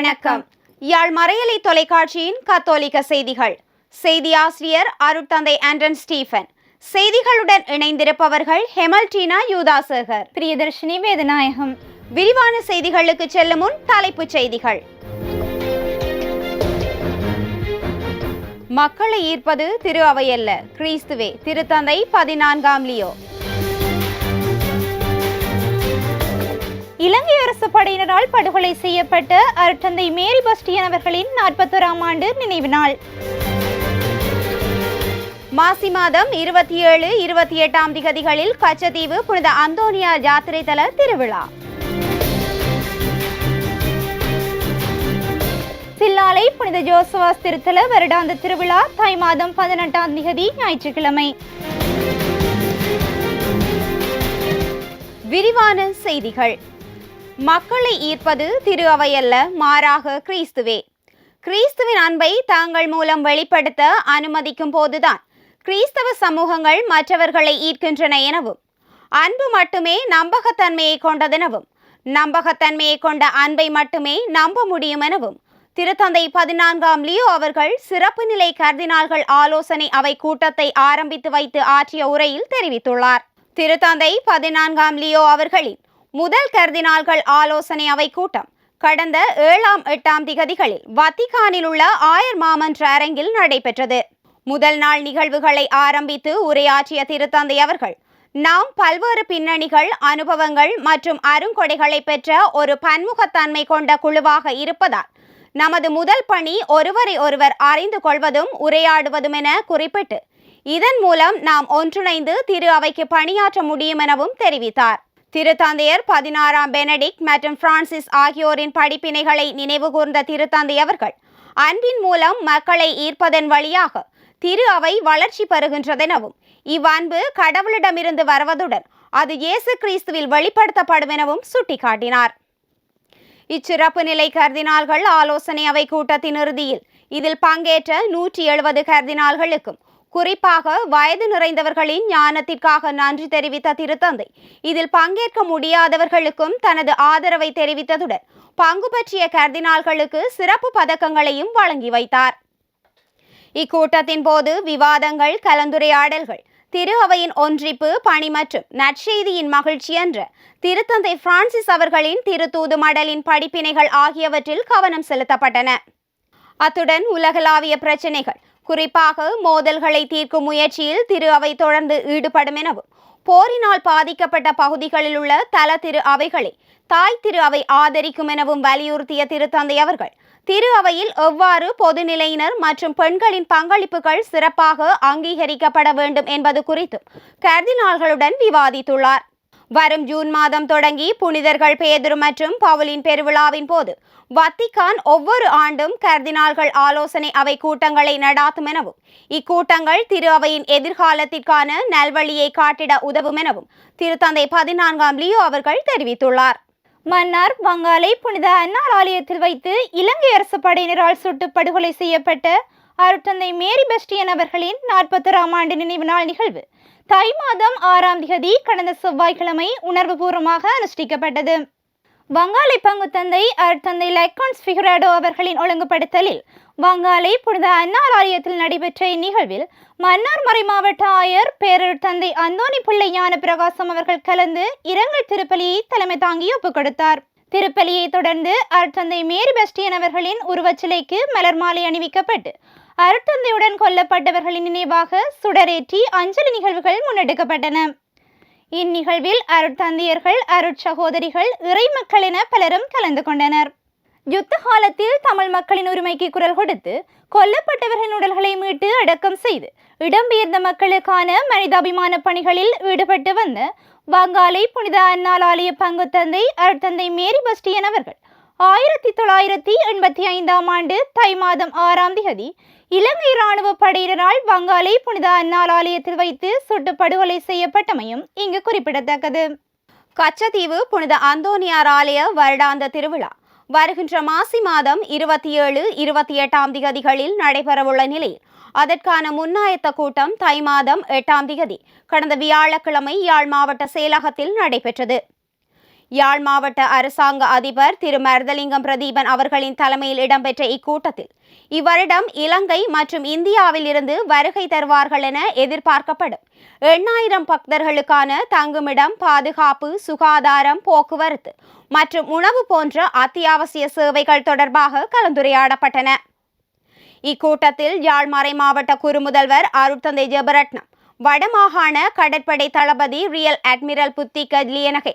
வணக்கம். யாழ் மறையலை தொலைக்காட்சியின் கத்தோலிக்க செய்திகள். செய்தி ஆசிரியர் அருட்தந்தை ஆண்டன் ஸ்டீஃபன். செய்திகளுடன் இணைந்திருப்பவர்கள் ஹெமல்டீனா யூதாசேகர். பிரியதர்ஷினி வேதநாயகம். விரிவான செய்திகளுக்கு செல்லும் முன் தலைப்புச் செய்திகள். மக்களை ஈர்ப்பது திரு அவையல்ல. கிறிஸ்துவே திருத்தந்தை பதினான்காம் லியோ. இலங்கை அரசு படையினரால் படுகொலை செய்யப்பட்ட அருட்டந்தை மேரி பஸ்டியன் அவர்களின் நாற்பத்தோராம் ஆண்டு நினைவு நாள். மாசி மாதம் இருபத்தி ஏழு இருபத்தி எட்டாம் திகதிகளில் கச்சத்தீவு புனித அந்தோனியா ஜாத்திரை தல திருவிழா. சில்லாலை புனித ஜோசவாஸ் திருத்தல வருடாந்த திருவிழா தை மாதம் பதினெட்டாம் திகதி ஞாயிற்றுக்கிழமை. விரிவான செய்திகள். மக்களை ஈர்ப்பது திரு அவையல்ல மாறாக கிறிஸ்துவே. கிறிஸ்துவின் அன்பை தாங்கள் மூலம் வெளிப்படுத்த அனுமதிக்கும் போதுதான் கிறிஸ்தவ சமூகங்கள் மற்றவர்களை ஈர்க்கின்றன எனவும் அன்பு மட்டுமே நம்பகத்தன்மையை கொண்டதெனவும் நம்பகத்தன்மையை கொண்ட அன்பை மட்டுமே நம்ப முடியும் எனவும் திருத்தந்தை பதினான்காம் லியோ அவர்கள் சிறப்பு நிலை கர்தினால்கள் ஆலோசனை அவை கூட்டத்தை ஆரம்பித்து வைத்து ஆற்றிய உரையில் தெரிவித்துள்ளார். திருத்தந்தை பதினான்காம் லியோ அவர்களின் முதல் கர்தினால்கள் ஆலோசனை அவை கூட்டம். கடந்த ஏழாம் எட்டாம் திகதிகளில் வத்திகானில் உள்ள ஆயர் மாமன்ற அரங்கில் நடைபெற்றது. முதல் நாள் நிகழ்வுகளை ஆரம்பித்து உரையாற்றிய திருத்தந்தை அவர்கள் நாம் பல்வேறு பின்னணிகள் அனுபவங்கள் மற்றும் அருங்கொடைகளை பெற்ற ஒரு பன்முகத்தன்மை கொண்ட குழுவாக இருப்பதால் நமது முதல் பணி ஒருவரை ஒருவர் அறிந்து கொள்வதும் உரையாடுவதும் என குறிப்பிட்டு இதன் மூலம் நாம் ஒன்றிணைந்து திரு அவைக்கு பணியாற்ற முடியும் எனவும் தெரிவித்தார். திருத்தந்தையர் பதினாறாம் பெனடிக் மற்றும் பிரான்சிஸ் ஆகியோரின் படிப்பினைகளை நினைவுகூர்ந்த திருத்தந்தையவர்கள் அன்பின் மூலம் மக்களை ஈர்ப்பதன் வழியாக திரு அவை வளர்ச்சி பெறுகின்றதெனவும் இவ்வன்பு கடவுளிடமிருந்து வருவதுடன் அது இயேசு கிறிஸ்துவில் வெளிப்படுத்தப்படும் எனவும் சுட்டிக்காட்டினார். இச்சிறப்பு நிலை கர்தினால்கள் ஆலோசனை அவை கூட்டத்தின் இறுதியில் இதில் பங்கேற்ற நூற்றி எழுபது கர்தினால்களுக்கும் குறிப்பாக வயது நிறைந்தவர்களின் ஞானத்திற்காக நன்றி தெரிவித்த திருத்தந்தை. இதில் பங்கேற்க முடியாதவர்களுக்கும் தனது ஆதரவை தெரிவித்ததுடன் பங்கு பற்றிய கர்தினால்களுக்கு சிறப்பு பதக்கங்களையும் வழங்கி வைத்தார். இக்கூட்டத்தின் போது விவாதங்கள் கலந்துரையாடல்கள் திரு அவையின் ஒன்றிப்பு பணி மற்றும் நற்செய்தியின் மகிழ்ச்சி என்ற திருத்தந்தை பிரான்சிஸ் அவர்களின் திருத்தூது மடலின் படிப்பினைகள் ஆகியவற்றில் கவனம் செலுத்தப்பட்டன. அத்துடன் உலகளாவிய பிரச்சினைகள் குறிப்பாக மோதல்களை தீர்க்கும் முயற்சியில் திரு அவை தொடர்ந்து ஈடுபடும் எனவும் போரினால் பாதிக்கப்பட்ட பகுதிகளில் உள்ள தல திரு அவைகளை தாய் திரு அவை ஆதரிக்கும் எனவும் வலியுறுத்திய திருத்தந்தை அவர்கள் திரு அவையில் எவ்வாறு பொதுநிலையினர் மற்றும் பெண்களின் பங்களிப்புகள் சிறப்பாக அங்கீகரிக்கப்பட வேண்டும் என்பது குறித்தும் கர்தினால்களுடன் விவாதித்துள்ளார். வரும் ஜூன் மாதம் தொடங்கி புனிதர்கள் பேதுரு மற்றும் பவுலின் பெருவிழாவின் போது வத்திகான் ஒவ்வொரு ஆண்டும் கர்தினால்கள் ஆலோசனை அவை கூட்டங்களை நடாத்தும் எனவும் இக்கூட்டங்கள் திரு அவையின் எதிர்காலத்திற்கான நல்வழியை காட்டிட உதவும் எனவும் திருத்தந்தை பதினான்காம் லியோ அவர்கள் தெரிவித்துள்ளார். மன்னார் வங்காளை புனித அன்னார் ஆலயத்தில் வைத்து இலங்கை அரசு படையினரால் சுட்டு படுகொலை செய்யப்பட்ட அருட்தந்தை மேரி பெஸ்டியன் அவர்களின் நாற்பத்தொராம் ஆண்டு நினைவு நாள் நிகழ்வு. தை மாதம் ஆறாம் திகதி கடந்த செவ்வாய்க்கிழமை உணர்வுபூர்வமாக அனுஷ்டிக்கப்பட்டது. வங்காளை பங்குத்தந்தை அருட்தந்தை லைக்கான்ஸ் ஃபிகுராடோ அவர்களின் ஒழுங்குபடுத்தலில் வங்காளி புனித அன்னார் ஆலயத்தில் நடைபெற்ற இந்நிகழ்வில் மன்னார் மறை மாவட்ட ஆயர் பேரர் தந்தை அந்தோணி பிள்ளை ஞான பிரகாசம் அவர்கள் கலந்து இரங்கல் திருப்பலியை தலைமை தாங்கி ஒப்புக் கொடுத்தார். திருப்பலியை தொடர்ந்து அருட்தந்தை மேரி பெஸ்டியன் அவர்களின் உருவச்சிலைக்கு மலர் மாலை அணிவிக்கப்பட்டு அருட்தந்தையுடன் கொல்லப்பட்டவர்களின் நினைவாக சுடரேற்றி அஞ்சலி நிகழ்வுகள் முன்னெடுக்கப்பட்டன. இந்நிகழ்வில் அருட்தந்தையர்கள் அருட்சகோதரிகள் இறைமக்கள் என பலரும் கலந்து கொண்டனர். யுத்த காலத்தில் தமிழ் மக்களின் உரிமைக்கு குரல் கொடுத்து கொல்லப்பட்டவர்களின் உடல்களை மீட்டு அடக்கம் செய்து இடம்பெயர்ந்த மக்களுக்கான மனிதாபிமான பணிகளில் ஈடுபட்டு வந்த வங்காளி புனித அன்னாள் ஆலய பங்குத்தந்தை அருட்தந்தை மேரி பஸ்டியன் அவர்கள் ஆயிரத்தி தொள்ளாயிரத்தி எண்பத்தி ஐந்தாம் ஆண்டு தை மாதம் ஆறாம் திகதி இலங்கை இராணுவ படையினரால் வங்காளி புனித அன்னாள் ஆலயத்தில் வைத்து சுட்டு படுகொலை செய்யப்பட்டமையும் இங்கு குறிப்பிடத்தக்கது. கச்சத்தீவு புனித அந்தோனியார் ஆலய வருடாந்த திருவிழா வருகின்ற மாசி மாதம் இருபத்தி ஏழு இருபத்தி எட்டாம் திகதிகளில் நடைபெறவுள்ள நிலையில் அதற்கான முன்னாயத்த கூட்டம் தை மாதம் எட்டாம் திகதி கடந்த வியாழக்கிழமை யாழ் மாவட்ட செயலகத்தில் நடைபெற்றது. யாழ் மாவட்ட அரசாங்க அதிபர் திரு மருதலிங்கம் பிரதீபன் அவர்களின் தலைமையில் இடம்பெற்ற இக்கூட்டத்தில் இவ்வருடம் இலங்கை மற்றும் இந்தியாவில் இருந்து வருகை தருவார்கள் என எதிர்பார்க்கப்படும். எண்ணாயிரம் பக்தர்களுக்கான தங்குமிடம் பாதுகாப்பு சுகாதாரம் போக்குவரத்து மற்றும் உணவு போன்ற அத்தியாவசிய சேவைகள் தொடர்பாக கலந்துரையாடப்பட்டன. இக்கூட்டத்தில் யாழ் மறை மாவட்ட குறுமுதல்வர் அருட்தந்தை ஜெபரட்னம் வடமாகாண கடற்படை தளபதி ரியல் அட்மிரல் புத்திக லியனகை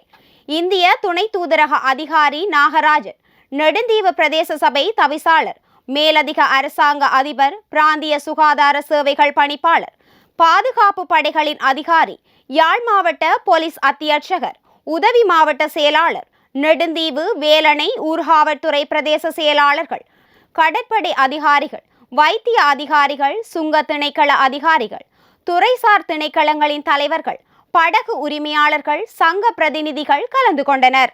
இந்திய துணை தூதரக அதிகாரி நாகராஜன் நெடுந்தீவு பிரதேச சபை தவிசாளர் மேலதிக அரசாங்க அதிபர் பிராந்திய சுகாதார சேவைகள் பணிப்பாளர் பாதுகாப்பு படைகளின் அதிகாரி யாழ் மாவட்ட போலீஸ் அத்தியட்சகர் உதவி மாவட்ட செயலாளர் நெடுந்தீவு வேலணை ஊர்காவல்துறை பிரதேச செயலாளர்கள் கடற்படை அதிகாரிகள் வைத்திய அதிகாரிகள் சுங்க திணைக்கள அதிகாரிகள் துறைசார் திணைக்களங்களின் தலைவர்கள் படகு உரிமையாளர்கள் சங்க பிரதிநிதிகள் கலந்து கொண்டனர்.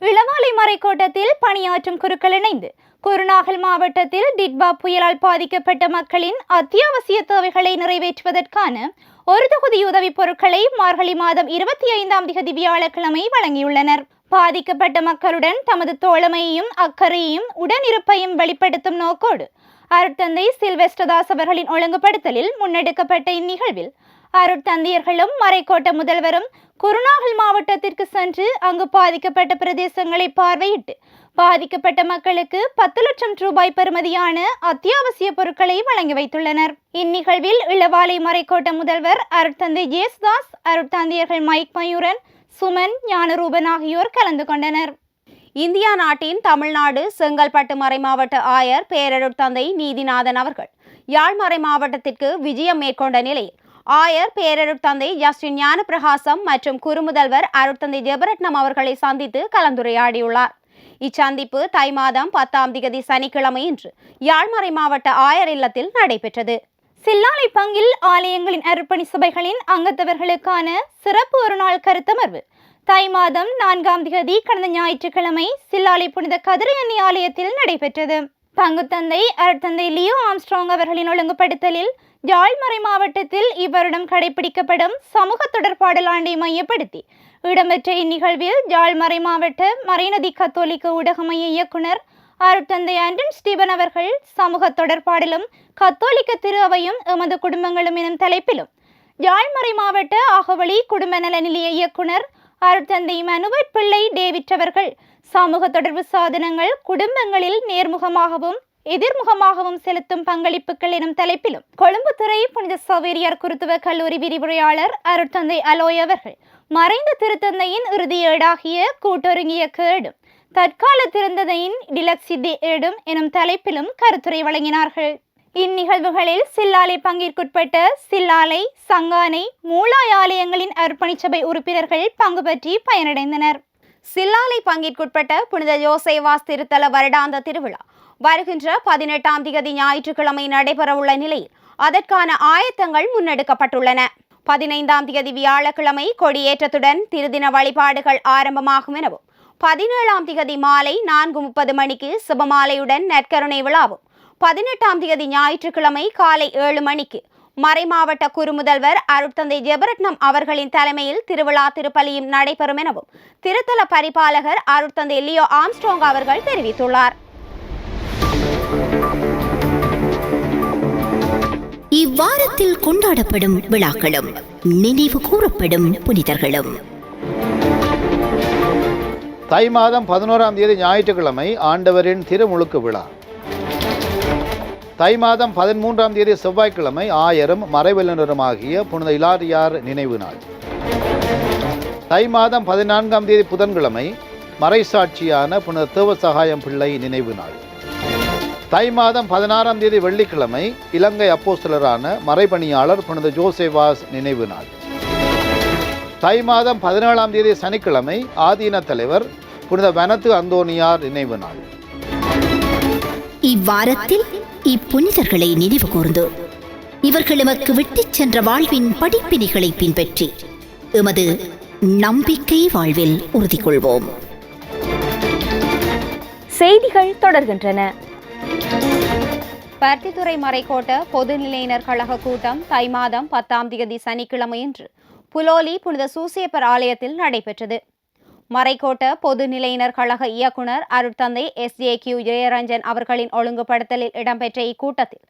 இளவாலை மறைக்கோட்டத்தில் பணியாற்றும் குருக்கள் இணைந்து குருநாகல் மாவட்டத்தில் டிட்பா புயலால் பாதிக்கப்பட்ட மக்களின் அத்தியாவசிய தேவைகளை நிறைவேற்றுவதற்கான ஒரு தொகுதி உதவிப் பொருட்களை மார்கழி மாதம் இருபத்தி ஐந்தாம் திகதி வியாழக்கிழமை வழங்கியுள்ளனர். பாதிக்கப்பட்ட மக்களுடன் தமது தோழமையையும் அக்கறையையும் உடனிருப்பையும் வெளிப்படுத்தும் நோக்கோடு அருட்தந்தை சில்வெஸ்டதாஸ் அவர்களின் ஒழுங்குபடுத்தலில் முன்னெடுக்கப்பட்ட இந்நிகழ்வில் அருட்தந்தையர்களும் மறைக்கோட்ட முதல்வரும் குருநாகல் மாவட்டத்திற்கு சென்று அங்கு பாதிக்கப்பட்ட பிரதேசங்களை பார்வையிட்டு பாதிக்கப்பட்ட மக்களுக்கு பத்து லட்சம் ரூபாய் பெறுமதியான அத்தியாவசிய பொருட்களை வழங்கி வைத்துள்ளனர். இந்நிகழ்வில் இளவாலை மறைக்கோட்ட முதல்வர் அருட்தந்தை ஜேசுதாஸ் அருட்தந்தையர்கள் மைக் மயூரன் சுமன் ஞானரூபன் ஆகியோர் கலந்து கொண்டனர். இந்தியா நாட்டின் தமிழ்நாடு செங்கல்பட்டு மறைமாவட்ட ஆயர் பேரருட்தந்தை நீதிநாதன் அவர்கள் யாழ் மறை மாவட்டத்திற்கு விஜயம் மேற்கொண்ட நிலையில் ஆயர் பேரருட் தந்தை ஜஸ்டின் ஞானப்பிரகாசம் மற்றும் குறுமுதல்வர் அருட்தந்தை ஜெபரட்னம் அவர்களை சந்தித்து கலந்துரையாடியுள்ளார். இச்சந்திப்பு தை மாதம் பத்தாம் திகதி சனிக்கிழமையன்று யாழ்மறை மாவட்ட ஆயர் இல்லத்தில் நடைபெற்றது. சில்லாலை பங்கில் ஆலயங்களின் அர்ப்பணி சபைகளின் அங்கத்தவர்களுக்கான சிறப்பு ஒரு நாள் கருத்தமர்வு தை மாதம் நான்காம் திகதி கடந்த ஞாயிற்றுக்கிழமை சில்லாலை புனித கதிரையண்ணி ஆலயத்தில் நடைபெற்றது. பங்குத்தந்தை அருட்தந்தை லியோ ஆம்ஸ்ட்ராங் அவர்களின் ஒழுங்குபடுத்தலில் யாழ்மறை மாவட்டத்தில் இவ்வருடம் கடைபிடிக்கப்படும் சமூக தொடர்பாடல் ஆண்டை மையப்படுத்தி இடம்பெற்ற இந்நிகழ்வில் யாழ்மறை மாவட்ட மறைநதி கத்தோலிக்க ஊடக மைய இயக்குனர் அருட்தந்தை ஆண்டன் ஸ்டீபன் அவர்கள் சமூக தொடர்பாடலும் கத்தோலிக்க திரு அவையும் எமது குடும்பங்களும் எனும் தலைப்பிலும். யாழ்மறை மாவட்ட அகவழி குடும்ப நல நிலைய இயக்குனர் அருட்தந்தை மனுவர் பிள்ளை டேவிட் அவர்கள் சமூக தொடர்பு சாதனங்கள் குடும்பங்களில் நேர்முகமாகவும் எதிர்முகமாகவும் செலுத்தும் பங்களிப்புகள் எனும் தலைப்பிலும் கொழும்புத்துறை புனித சவேரியார் குருத்துவ கல்லூரி விரிவுரையாளர் அருட்தந்தை அலோய் அவர்கள் மறைந்த திருத்தந்தையின் இறுதி ஏடாகிய கூட்டொருங்கிய கேடும் தற்கால திருந்ததையின் டிலக்சிதி ஏடும் எனும் தலைப்பிலும் கருத்துரை வழங்கினார்கள். இந்நிகழ்வுகளில் சில்லாலை பங்கிற்குட்பட்ட சில்லாலை சங்கானை மூலாய் ஆலயங்களின் அர்ப்பணிச்சபை உறுப்பினர்கள் பங்கு பற்றி பயனடைந்தனர். சில்லாலை பங்கிற்குட்பட்ட புனித ஜோசேவாஸ் திருத்தல வருடாந்த திருவிழா வருகின்ற பதினெட்டாம் தேதி ஞாயிற்றுக்கிழமை நடைபெறவுள்ள நிலையில் அதற்கான ஆயத்தங்கள் முன்னெடுக்கப்பட்டுள்ளன. பதினைந்தாம் தேதி வியாழக்கிழமை கொடியேற்றத்துடன் திருதின வழிபாடுகள் ஆரம்பமாகும் எனவும் பதினேழாம் தேதி மாலை நான்கு முப்பது மணிக்கு சுபமாலையுடன் நற்கருணை விழாவும் பதினெட்டாம் தேதி ஞாயிற்றுக்கிழமை காலை ஏழு மணிக்கு மறைமாவட்ட குறுமுதல்வர் அருட்தந்தை ஜெபரட்னம் அவர்களின் தலைமையில் திருவிழா திருப்பலியும் நடைபெறும் எனவும் திருத்தல பரிபாலகர் அருட்தந்தை லியோ ஆம்ஸ்ட்ராங் அவர்கள் தெரிவித்துள்ளார். வாரத்தில் கொண்டாடப்படும் விழாக்களும் நினைவு கூறப்படும் புனிதர்களும். தை மாதம் பதினோராம் தேதி ஞாயிற்றுக்கிழமை ஆண்டவரின் திருமுழுக்கு விழா. தை மாதம் பதிமூன்றாம் தேதி செவ்வாய்க்கிழமை ஆயரும் மறைவல்லுநருமாகிய புனித இலாரியார் நினைவு நாள். தை மாதம் பதினான்காம் தேதி புதன்கிழமை மறைசாட்சியான புனித தேவசகாயம் பிள்ளை நினைவு நாள். தை மாதம் பதினாறாம் தேதி வெள்ளிக்கிழமை இலங்கை அப்போஸ்தலரான மறைபணியாளர் புனித ஜோசேவாஸ் நினைவு நாள். தை மாதம் பதினேழாம் தேதி சனிக்கிழமை ஆதீன தலைவர் புனித வனத்து அந்தோனியார் நினைவு நாள். இவ்வாரத்தில் இப்புனிதர்களை நினைவு கூர்ந்து இவர்கள் எமக்கு விட்டுச் சென்ற வாழ்வின் படிப்பினைகளை பின்பற்றி எமது நம்பிக்கை வாழ்வில் உறுதி கொள்வோம் செய்திகள் தொடர்கின்றன. பருத்தித்துறை மறைக்கோட்ட பொதுநிலையினர் கழக கூட்டம் தை மாதம் பத்தாம் தேதி சனிக்கிழமையன்று புலோலி புனித சூசியப்பர் ஆலயத்தில் நடைபெற்றது. மறைக்கோட்ட பொதுநிலையினர் கழக இயக்குனர் அருட்தந்தை எஸ். ஏ கியூ. ஜெயரஞ்சன் அவர்களின் ஒழுங்குபடுத்தலில் இடம்பெற்ற இக்கூட்டத்தில்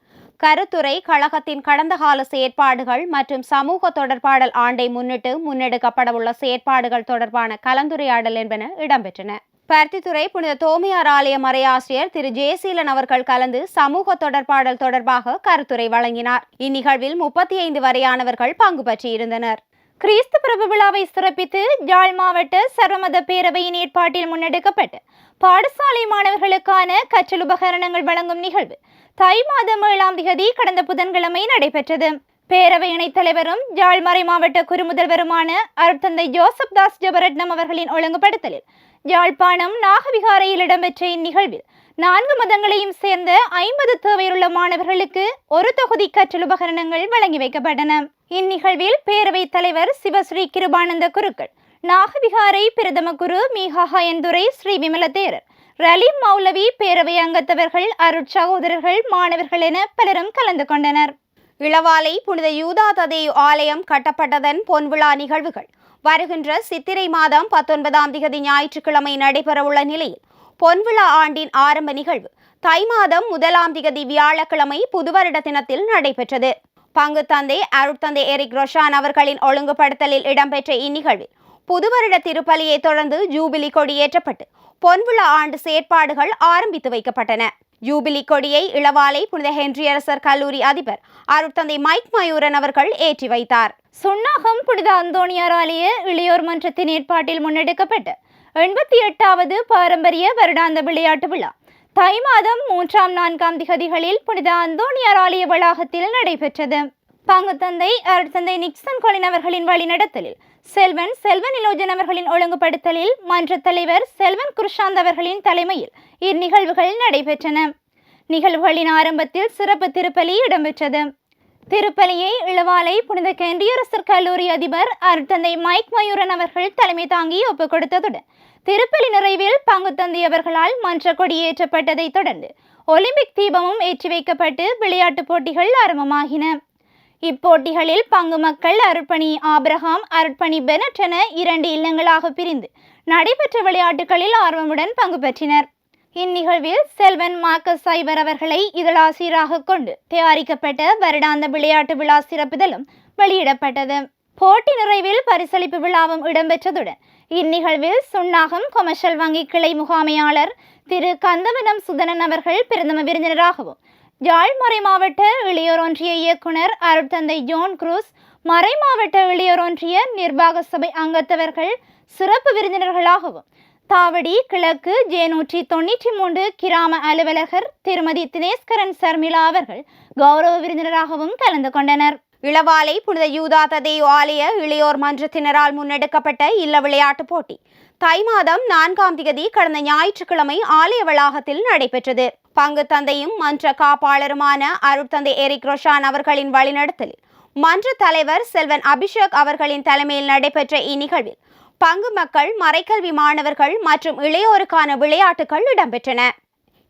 கருத்துறை கழகத்தின் கடந்த கால செயற்பாடுகள் மற்றும் சமூக தொடர்பாடல் ஆண்டை முன்னிட்டு முன்னெடுக்கப்படவுள்ள செயற்பாடுகள் தொடர்பான கலந்துரையாடல் என்பன இடம்பெற்றன. பருத்தித்துறை புனித தோமையார் ஆலய மறையாசிரியர் திரு. ஜெயசீலன் அவர்கள் கலந்து சமூக தொடர்பாடல் தொடர்பாக கருத்துரை வழங்கினார். இந்நிகழ்வில் முப்பத்தி ஐந்து வரையானவர்கள் பங்கு பற்றியிருந்தனர் கிறிஸ்து பிரபு விழாவை சிறப்பித்து யாழ் மாவட்ட சர்வமத பேரவையின் ஏற்பாட்டில் முன்னெடுக்கப்பட்டு பாடசாலை மாணவர்களுக்கான கற்றல் உபகரணங்கள் வழங்கும் நிகழ்வு தை மாதம் ஏழாம் திகதி கடந்த புதன்கிழமை நடைபெற்றது. பேரவை இணைத் தலைவரும் யாழ்மறை மாவட்ட குறுமுதல்வருமான அருட்தந்தை ஜோசப் தாஸ் ஜபரட்னம் அவர்களின் ஒழுங்குபடுத்தலில் யாழ்ப்பாணம் நாகவிகாரையில் இடம்பெற்ற இந்நிகழ்வில் நான்கு மதங்களையும் சேர்ந்த ஐம்பது தேவையுள்ள மாணவர்களுக்கு ஒரு தொகுதி கற்றல் உபகரணங்கள் வழங்கி வைக்கப்பட்டன. இந்நிகழ்வில் பேரவைத் தலைவர் சிவஸ்ரீ கிருபானந்த குருக்கள் நாகவிகாரை பிரதம குரு மீகாஹயந்துரை ஸ்ரீ விமல தேரர் ரலீம் மௌலவி பேரவை அங்கத்தவர்கள் அருட்சகோதரர்கள் மாணவர்கள் என பலரும் கலந்து கொண்டனர். இளவாலை புனித யூதா ததேயு ஆலயம் கட்டப்பட்டதன் பொன்விழா நிகழ்வுகள். வருகின்ற சித்திரை மாதம் பத்தொன்பதாம் திகதி ஞாயிற்றுக்கிழமை நடைபெறவுள்ள நிலையில் பொன்விழா ஆண்டின் ஆரம்ப நிகழ்வு தை மாதம் முதலாம் திகதி வியாழக்கிழமை புதுவருட தினத்தில் நடைபெற்றது. பங்கு தந்தை அருட்தந்தை எரிக் ரொஷான் அவர்களின் ஒழுங்குபடுத்தலில் இடம்பெற்ற இந்நிகழ்வில் புதுவருட திருப்பலியை தொடர்ந்து ஜூபிலி கொடி ஏற்றப்பட்டு பொன்விழா ஆண்டு செயற்பாடுகள் ஆரம்பித்து வைக்கப்பட்டன. யூபிலி கொடியை இளவாலை புனித ஹென்ரியரசர் கல்லூரி அதிபர் அருட்தந்தை மைக் மயூரன் அவர்கள் ஏற்றி வைத்தார். சுன்னாகம் புனித அந்தோணியார் ஆலய இளையோர் மன்றத்தின் ஏற்பாட்டில் முன்னெடுக்கப்பட்டு எண்பத்தி எட்டாவது பாரம்பரிய வருடாந்த விளையாட்டு விழா தை மாதம் மூன்றாம் நான்காம் திகதிகளில் புனித அந்தோணியார் ஆலய வளாகத்தில் நடைபெற்றது. பங்குத்தந்தை அருட்தந்தை நிக்சன் கொலின் அவர்களின் வழிநடத்தலில் செல்வன் செல்வன் இலோஜன் அவர்களின் ஒழுங்குபடுத்தலில் மன்ற தலைவர் செல்வன் குருஷாந்த் அவர்களின் தலைமையில் இந்நிகழ்வுகள் நடைபெற்றன. நிகழ்வுகளின் ஆரம்பத்தில் சிறப்பு திருப்பலி இடம்பெற்றது. திருப்பலியை இளவாலை புனித கேந்திரியரசர் கல்லூரி அதிபர் அருட்தந்தை மைக் மயூரன் அவர்கள் தலைமை தாங்கி ஒப்புக் கொடுத்ததுடன் திருப்பலி நிறைவில் பங்குத்தந்தி அவர்களால் மன்ற கொடியேற்றப்பட்டதைத் தொடர்ந்து ஒலிம்பிக் தீபமும் ஏற்றி வைக்கப்பட்டு விளையாட்டுப் போட்டிகள் ஆரம்பமாகின. இப்போட்டிகளில் பங்கு மக்கள் அருட்பணி ஆபிரகாம் அருட்பணி பெனட் என இரண்டு இல்லங்களாக பிரிந்து நடைபெற்ற விளையாட்டுகளில் ஆர்வமுடன் பங்கு பெற்றினர். இந்நிகழ்வில் செல்வன் மார்க்கஸ் சைபர் அவர்களை இதழாசிரியராக கொண்டு தயாரிக்கப்பட்ட வருடாந்த விளையாட்டு விழா சிறப்புதலும் வெளியிடப்பட்டது. போட்டி நிறைவில் பரிசளிப்பு விழாவும் இடம்பெற்றதுடன் இந்நிகழ்வில் சுன்னாகம் கொமர்ஷியல் வங்கி கிளை முகாமையாளர் திரு கந்தவனம் சுதனன் அவர்கள் பிரதம விருந்தினராகவும் யாழ்மறை மாவட்ட இளையோர் ஒன்றிய இயக்குனர் அருட்தந்தை ஜோன் குரூஸ் மறை மாவட்ட இளையோர் ஒன்றிய நிர்வாக சபை அங்கத்தவர்கள் சிறப்பு விருந்தினர்களாகவும் தாவடி கிழக்கு ஜே நூற்றி தொண்ணூற்றி மூன்று கிராம அலுவலகர் திருமதி தினேஸ்கரன் சர்மிளா அவர்கள் கௌரவ விருந்தினராகவும் கலந்து கொண்டனர். இளவாலை புனித யூதா ததேயோ ஆலய இளையோர் மன்றத்தினரால் முன்னெடுக்கப்பட்ட இல்ல விளையாட்டுப் போட்டி தை மாதம் நான்காம் திகதி கடந்த ஞாயிற்றுக்கிழமை ஆலய வளாகத்தில் நடைபெற்றது. பங்கு தந்தையும் மன்ற காப்பாளருமான அருட்தந்தை எரிக் ரோஷான் அவர்களின் வழிநடத்தலில். மன்ற தலைவர் செல்வன் அபிஷேக் அவர்களின் தலைமையில் நடைபெற்ற இந்நிகழ்வில் பங்கு மக்கள் மறைக்கல்வி மாணவர்கள் மற்றும் இளையோருக்கான விளையாட்டுகள் இடம்பெற்றன.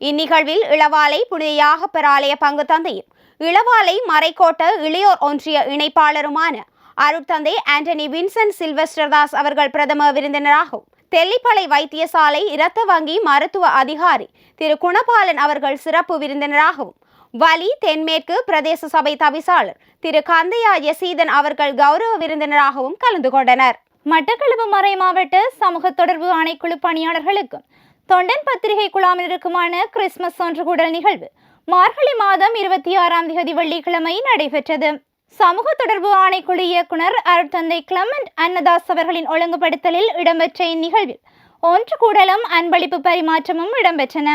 இந்நிகழ்வில் இளவாலை புனித யாகப்பர் பங்கு தந்தையும் இளவாலை மறைக்கோட்ட இளையோர் ஒன்றிய இணைப்பாளருமான அருட்தந்தை ஆண்டனி வின்சென்ட் சில்வஸ்டர் தாஸ் அவர்கள் பிரதம விருந்தினராகவும் தெல்லிப்பளை வைத்தியசாலை இரத்த வங்கி மருத்துவ அதிகாரி திரு. குணபாலன் அவர்கள் சிறப்பு விருந்தினராகவும் வலி தென்மேற்கு பிரதேச சபை தவிசாளர் திரு. கந்தையா யசீதன் அவர்கள் கௌரவ விருந்தினராகவும் கலந்து கொண்டனர். மட்டக்களப்பு மறை மாவட்ட சமூக தொடர்பு ஆணைக்குழு பணியாளர்களுக்கும் தொண்டன் பத்திரிகை குழாமினருக்குமான கிறிஸ்துமஸ் ஒன்றுகூடல் நிகழ்வு மார்கழி மாதம் இருபத்தி ஆறாம் தேதி வெள்ளிக்கிழமை நடைபெற்றது. சமூக தொடர்பு ஆணைக்குழு இயக்குனர் அருட்தந்தை கிளமண்ட் அன்னதாஸ் அவர்களின் ஒழுங்குபடுத்தலில் இடம்பெற்ற இந்நிகழ்வில் ஒன்று கூடலும் அன்பளிப்பு பரிமாற்றமும் இடம்பெற்றன.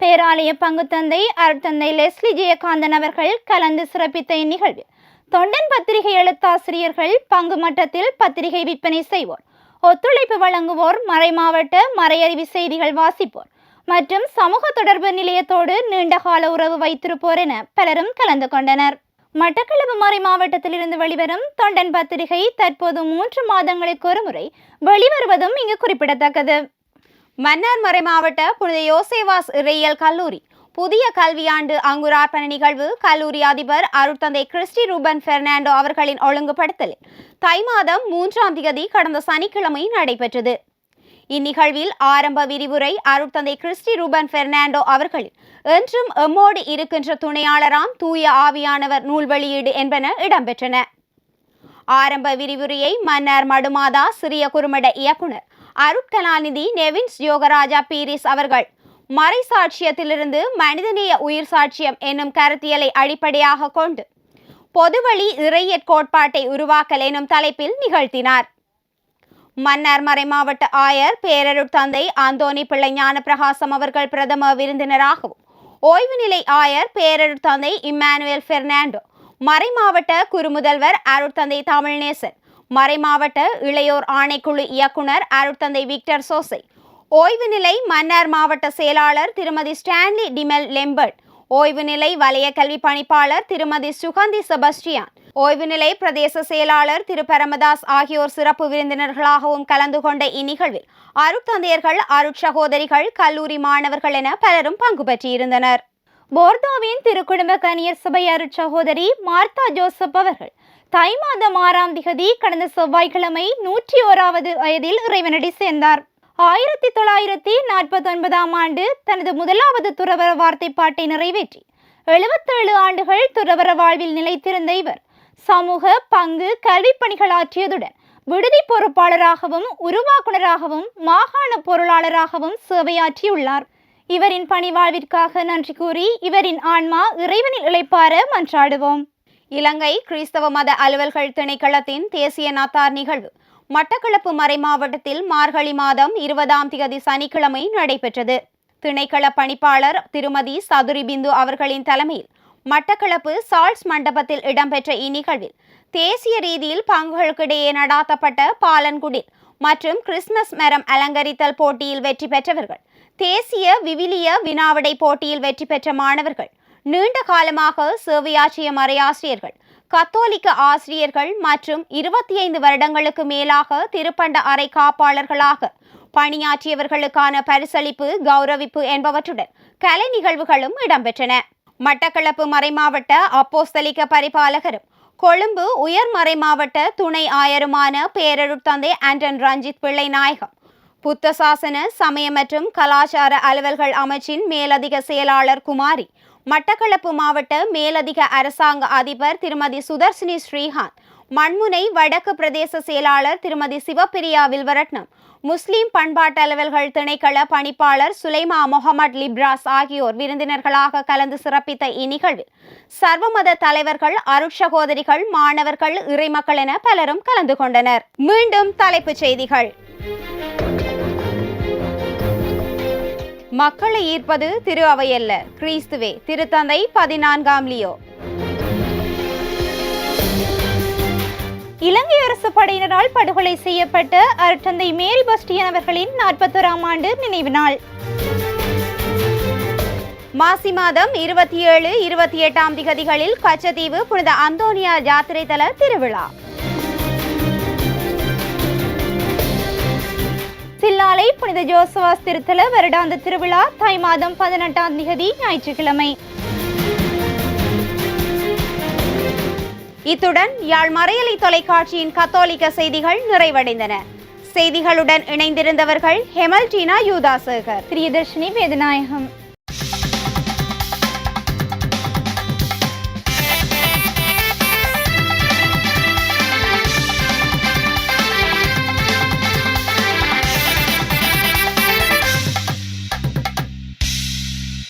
பேராலய பங்குத்தந்தை அருட்தந்தை லெஸ்லி ஜெயகாந்தன் அவர்கள் கலந்து சிறப்பித்த இந்நிகழ்வில் தொண்டன் பத்திரிகை எழுத்தாசிரியர்கள் பங்கு மட்டத்தில் பத்திரிகை விற்பனை செய்வோர் ஒத்துழைப்பு வழங்குவோர் மறைமாவட்ட மறையறிவு செய்திகள் வாசிப்போர் மற்றும் சமூக தொடர்பு நிலையத்தோடு நீண்டகால உறவு வைத்திருப்போர் என பலரும் கலந்து கொண்டனர். மட்டக்களப்பு மறை மாவட்டத்திலிருந்து வெளிவரும் தொண்டன் பத்திரிகை தற்போது மூன்று மாதங்களுக்கு ஒரு முறை வெளிவருவதும் இங்கு குறிப்பிடத்தக்கது. மன்னார் மறை மாவட்ட புனித யோசேவாஸ் இறையியல் கல்லூரி. புதிய கல்வியாண்டு அங்குரார்ப்பண நிகழ்வு கல்லூரி அதிபர் அருட்தந்தை கிறிஸ்டி ரூபன் பெர்னாண்டோ அவர்களின் ஒழுங்குபடுத்தலில் தை மாதம் மூன்றாம் தேதி கடந்த சனிக்கிழமை நடைபெற்றது. இந்நிகழ்வில் ஆரம்ப விரிவுரை அருட்தந்தை கிறிஸ்டி ரூபன் பெர்னாண்டோ அவர்கள் என்றும் எம்மோடு இருக்கின்ற துணையாளராம் தூய ஆவியானவர் நூல் வெளியீடு என்பன இடம்பெற்றன. ஆரம்ப விரிவுரையை மன்னர் மடுமாதா சிறிய குறுமட இயக்குனர் அருட்கலாநிதி நெவின்ஸ் யோகராஜா பீரிஸ் அவர்கள் மறைசாட்சியத்திலிருந்து மனிதநேய உயிர் சாட்சியம் என்னும் கருத்தியலை அடிப்படையாக கொண்டு பொதுவழி இறையற் கோட்பாட்டை உருவாக்கல் எனும் தலைப்பில் நிகழ்த்தினார். மன்னார் மறைமாவட்ட ஆயர் பேரருட் தந்தை அந்தோணி பிள்ளை ஞானப்பிரகாசம் அவர்கள் பிரதம விருந்தினராகவும் ஓய்வு நிலை ஆயர் பேரருட் தந்தை இம்மானுவேல் பெர்னாண்டோ மறைமாவட்ட குறுமுதல்வர் அருட்தந்தை தமிழ்நேசன் மறைமாவட்ட இளையோர் ஆணைக்குழு இயக்குனர் அருட்தந்தை விக்டர் சோசை ஓய்வு நிலை மன்னார் மாவட்ட செயலாளர் திருமதி ஸ்டான்லி டிமெல் லெம்பர்ட் ஓய்வு நிலை வலய கல்வி பணிப்பாளர் திருமதி சுகந்தி செபஸ்டியான் ஓய்வு நிலை பிரதேச செயலாளர் திரு. பரமதாஸ் ஆகியோர் சிறப்பு விருந்தினர்களாகவும் கலந்து கொண்ட இந்நிகழ்வில் அருட்தந்தையர்கள் அருட்சகோதரிகள் கல்லூரி மாணவர்கள் என பலரும் பங்கு பெற்றிருந்தனர். போர்தோவின் திருக்குடும்ப கனியர் சபை அருட்சகோதரி மார்த்தா ஜோசப் அவர்கள் தை மாதம் ஆறாம் திகதி கடந்த செவ்வாய்க்கிழமை நூற்றி ஓராவது வயதில் இறைவனடி சேர்ந்தார். ஆயிரத்தி தொள்ளாயிரத்தி நாற்பத்தி ஒன்பதாம் ஆண்டு தனது முதலாவது துறவர வார்த்தை பாட்டை நிறைவேற்றி எழுபத்தேழு ஆண்டுகள் துறவர வாழ்வில் நிலைத்திருந்த இவர் சமூக பங்கு கல்விப் பணிகள் ஆற்றியதுடன் விடுதி பொறுப்பாளராகவும் உருவாக்குனராகவும் மாகாண பொருளாளராகவும் சேவையாற்றியுள்ளார். இவரின் பணிவாழ்விற்காக நன்றி கூறி இவரின் ஆன்மா இறைவனில் இழைப்பார மன்றாடுவோம். இலங்கை கிறிஸ்தவ மத அலுவல்கள் திணைக்களத்தின் தேசிய நாத்தார் நிகழ்வு மட்டக்களப்பு மறைமாவட்டத்தில் மார்கழி மாதம் இருபதாம் தேதி சனிக்கிழமை நடைபெற்றது. திணைக்கள பணிப்பாளர் திருமதி சதுரி பிந்து அவர்களின் தலைமையில் மட்டக்களப்பு சால்ஸ் மண்டபத்தில் இடம்பெற்ற இந்நிகழ்வில் தேசிய ரீதியில் பங்குகளுக்கிடையே நடாத்தப்பட்ட பாலன்குடில் மற்றும் கிறிஸ்துமஸ் மரம் அலங்கரித்தல் போட்டியில் வெற்றி பெற்றவர்கள் தேசிய விவிலிய வினாவிடை போட்டியில் வெற்றி பெற்ற மாணவர்கள் நீண்ட காலமாக சேவையாற்றிய மறையாசிரியர்கள் கத்தோலிக்க ஆசிரியர்கள் மற்றும் இருபத்தி ஐந்து வருடங்களுக்கு மேலாக திருப்பண்ட அறை காப்பாளர்களாக பணியாற்றியவர்களுக்கான பரிசளிப்பு கௌரவிப்பு என்பவற்றுடன் கலை நிகழ்வுகளும் இடம்பெற்றன. மட்டக்களப்பு மறைமாவட்ட அப்போஸ்தலிக்க பரிபாலகரும் கொழும்பு உயர் மறைமாவட்ட துணை ஆயருமான பேரருட்தந்தை ஆண்டன் ரஞ்சித் பிள்ளை நாயகம் புத்த சாசன சமய மற்றும் கலாச்சார அலுவல்கள் அமைச்சின் மேலதிக செயலாளர் குமாரி மட்டக்களப்பு மாவட்ட மேலதிக அரசாங்க அதிபர் திருமதி சுதர்சினி ஸ்ரீகாந்த் மண்முனை வடக்கு பிரதேச செயலாளர் திருமதி சிவப்பிரியா வில்வரட்னம் முஸ்லிம் பண்பாட்டு திணைக்கள பணிப்பாளர் சுலைமா முகமது லிப்ராஸ் ஆகியோர் விருந்தினர்களாக கலந்து சிறப்பித்த இந்நிகழ்வில் சர்வமத தலைவர்கள் அருட்சகோதரிகள் மாணவர்கள் இறைமக்கள் என பலரும் கலந்து கொண்டனர். மீண்டும் தலைப்புச் செய்திகள். மக்களை ஈர்ப்பது திரு அவையல்ல. கிறிஸ்துவே திருத்தந்தை பதினான்காம் லியோ. இலங்கை அரசு படையினரால் படுகொலை செய்யப்பட்ட அருட்தந்தை மேரி பஸ்டியன் அவர்களின் நாற்பத்தோராம் ஆண்டு நினைவு நாள். மாசி மாதம் இருபத்தி ஏழு இருபத்தி எட்டாம் திகதிகளில் கச்சத்தீவு புனித அந்தோனியா ஜாத்திரை தல திருவிழா. சில்லாலை புனித ஜோசவாஸ் திருத்தல வருடாந்த திருவிழா தை மாதம் பதினெட்டாம் திகதி ஞாயிற்றுக்கிழமை. இத்துடன் யாழ் மறையலை தொலைக்காட்சியின் கத்தோலிக்க செய்திகள் நிறைவடைந்தன. செய்திகளுடன் இணைந்திருந்தவர்கள் ஹெமல்டீனா யூதாசேகர். பிரியதர்ஷினி வேதநாயகம்.